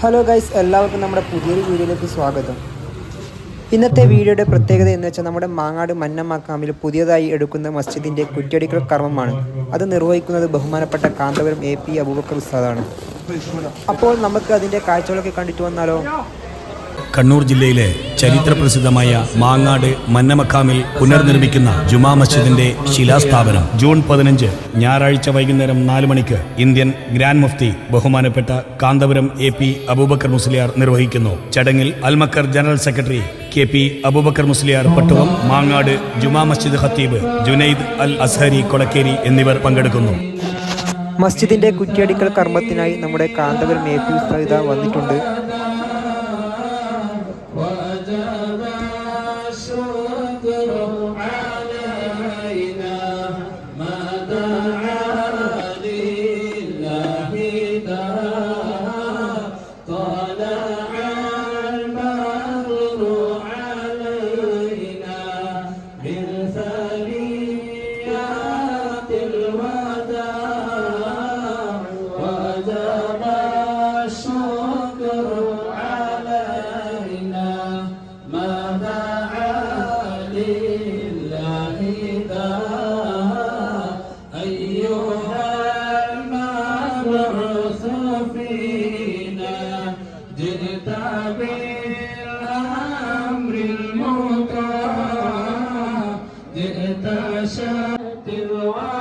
Hello guys എല്ലാവർക്കും നമ്മുടെ പുതിയൊരു വീഡിയോയിലേക്ക് സ്വാഗതം. ഇന്നത്തെ വീഡിയോയുടെ പ്രത്യേകത എന്ന് വെച്ചാൽ നമ്മുടെ മാങ്ങാട് മന്നമാക്കാമിൽ പുതിയതായി എടുക്കുന്ന മസ്ജിദിന്റെ കുറ്റിയടിക്കൽ കർമ്മമാണ്. അത് നിർവഹിക്കുന്നത് ബഹുമാനപ്പെട്ട കാന്തപുരം എ പി അബൂബക്കർ ഉസ്താദാണ്. അപ്പോൾ നമുക്ക് അതിന്റെ കാഴ്ചകളൊക്കെ കണ്ടിട്ട് വന്നാലോ? കണ്ണൂർ ജില്ലയിലെ ചരിത്ര പ്രസിദ്ധമായ മാങ്ങാട് മന്നമക്കാമിൽ പുനർനിർമ്മിക്കുന്ന ജുമാ മസ്ജിദിന്റെ ശിലാസ്ഥാപനം. ജൂൺ പതിനഞ്ച് ഞായറാഴ്ച വൈകുന്നേരം നാല് മണിക്ക് ഇന്ത്യൻ ഗ്രാൻഡ് മുഫ്തി ബഹുമാനപ്പെട്ട കാന്തപുരം എ പി അബൂബക്കർ മുസ്ലിയാർ നിർവഹിക്കുന്നു. ചടങ്ങിൽ Almaqar general secretary K P Aboobacker Musliyar Pattuvam Mangad ജുമാ മസ്ജിദ് ഖത്തീബ് ജുനൈദ് അൽ അസ്ഹരി കൊളക്കേരി എന്നിവർ പങ്കെടുക്കുന്നു. മസ്ജിദിന്റെ കുറ്റിയടിക്കൽ കർമ്മത്തിനായി നമ്മുടെ കാന്തപുരം എ പി സഹിത വന്നിട്ടുണ്ട്. شهد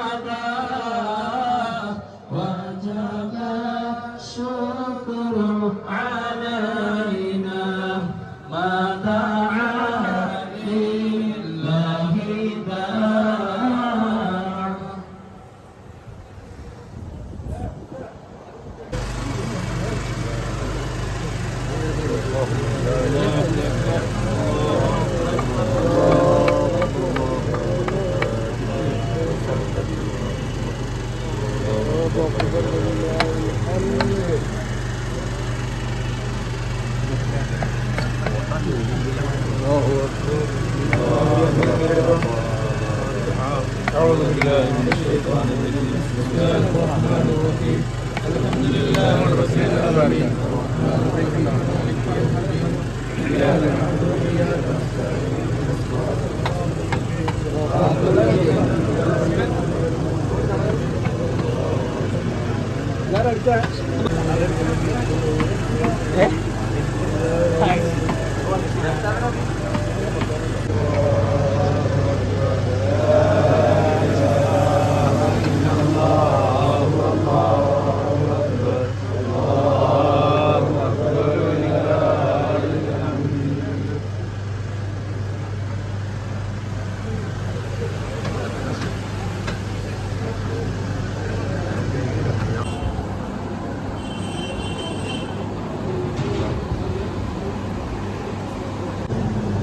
من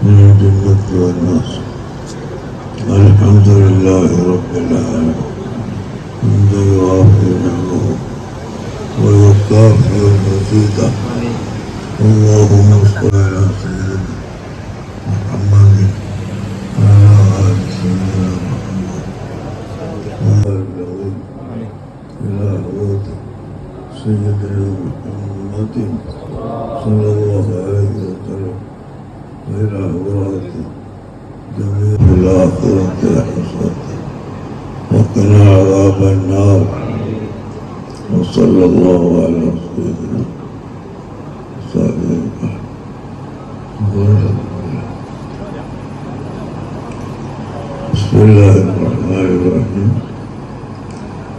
الجنة والناس. الحمد لله رب العالمين. حمدا يوافي نعمه ويكافئ مزيدا اللهم صل على سيدنا محمد وعلى آل سيدنا محمد. وبلغ إلى حوض سيدنا محمد. صلى الله عليه وسلم. إلى أوراد جميع الآخرة حسنة وقنا عذاب النار. وصلى الله على سيدنا سيدنا بسم الله الرحمن الرحيم.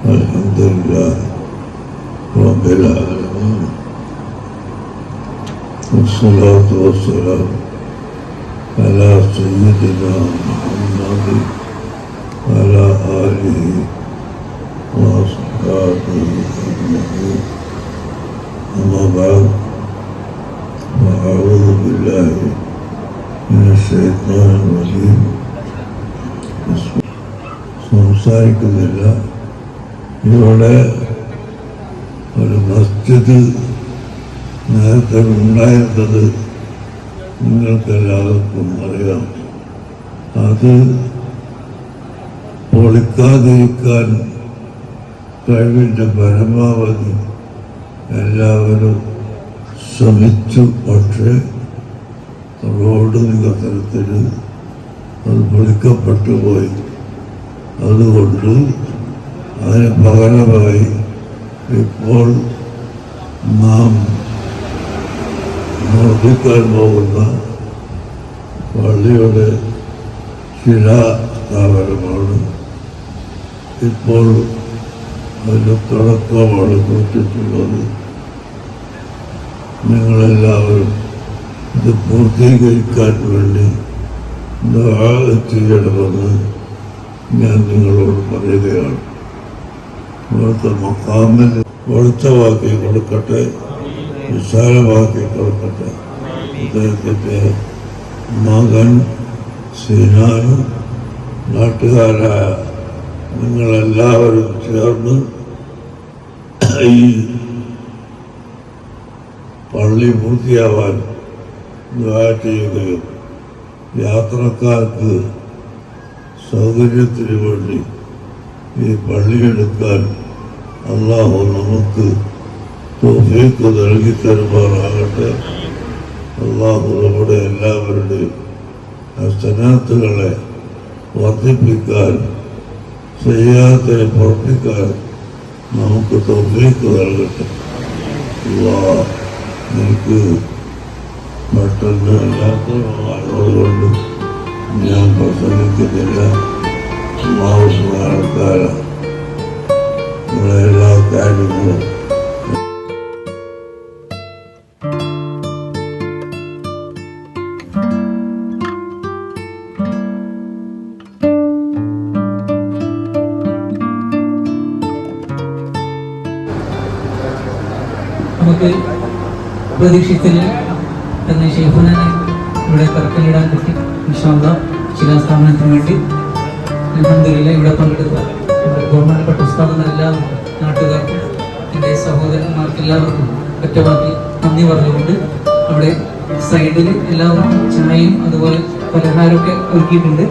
الحمد لله رب العالمين. والصلاة والسلام على سيدنا محمد وعلى آله وأصحابه أجمعين أما بعد وأعوذ بالله من الشيطان الرجيم بسم സംസാരിക്കുന്നില്ല ഇവിടെ ഒരു മസ്ജിദ് നേരത്തെ ഉണ്ടായിരുന്നത് നിങ്ങൾക്കെല്ലാവർക്കും അറിയാം. അത് പൊളിക്കാതിരിക്കാൻ കഴിവിന്റെ പരമാവധി എല്ലാവരും ശ്രമിച്ചു. പക്ഷേ റോഡ് വികസനത്തിൽ അത് പൊളിക്കപ്പെട്ടു പോയി. അതുകൊണ്ട് അതിന് പകരമായി ഇപ്പോൾ നാം നിർമ്മിക്കാൻ പോകുന്ന പള്ളിയുടെ ശിലാസ്ഥാപനമാണ്. ഇപ്പോൾ അതിന്റെ തുടക്കമാണ് കുറിച്ചിട്ടുള്ളത് നിങ്ങളെല്ലാവരും ഇത് പൂർത്തീകരിക്കാൻ വേണ്ടി ചെയ്യണമെന്ന് ഞാൻ നിങ്ങളോട് പറയുകയാണ്. ഇവിടുത്തെ മക്കാമിൽ വെളുത്തവാക്കി കൊടുക്കട്ടെ. വിശാലമാക്കി കൊടുക്കട്ടെ അദ്ദേഹത്തിന്റെ മകൻ സിനാനും നാട്ടുകാരായ നിങ്ങളെല്ലാവരും ചേർന്ന് ഈ പള്ളി പൂർത്തിയാവാൻ ദുആ ചെയ്യുകയും യാത്രക്കാർക്ക് സൗകര്യത്തിന് വേണ്ടി ഈ പള്ളിയെടുക്കാൻ അള്ളാഹു നമുക്ക് തോഫീക്ക് നൽകി തരുമാറാകട്ടെ അള്ളാഹു നമ്മുടെ എല്ലാവരുടെയും ഹസനാത്തുകളെ വർദ്ധിപ്പിക്കാൻ ചെയ്യാത്തതിനെ പ്രവർത്തിക്കാൻ നമുക്ക് തോഫീക്ക് നൽകട്ടെ. അള്ളാഹ് എനിക്ക് പെട്ടെന്ന് അല്ലാത്ത അതുകൊണ്ട് ഞാൻ പ്രസംഗിക്കുന്നില്ല. അള്ളാഹു നിങ്ങളെ എല്ലാ കാര്യങ്ങളും പ്രതീക്ഷിച്ചില്ല തന്നെ ഷെയ്ഖുനാനെ ഇവിടെ തറക്കല്ലിടാൻ പറ്റി. വിശ്വാസ ശിലാസ്ഥാപനത്തിന് വേണ്ടി അൽഹംദുലില്ലാ ഇവിടെ പങ്കെടുത്ത ബഹുമാനപ്പെട്ട ഉസ്താദെന്ന എല്ലാ നാട്ടുകാർക്കും എന്റെ സഹോദരന്മാർക്ക് എല്ലാവർക്കും ഒറ്റവാക്കി നന്ദി പറഞ്ഞുകൊണ്ട് അവിടെ സൈഡിൽ എല്ലാവർക്കും ചായയും അതുപോലെ പലഹാരമൊക്കെ ഒരുക്കിയിട്ടുണ്ട്.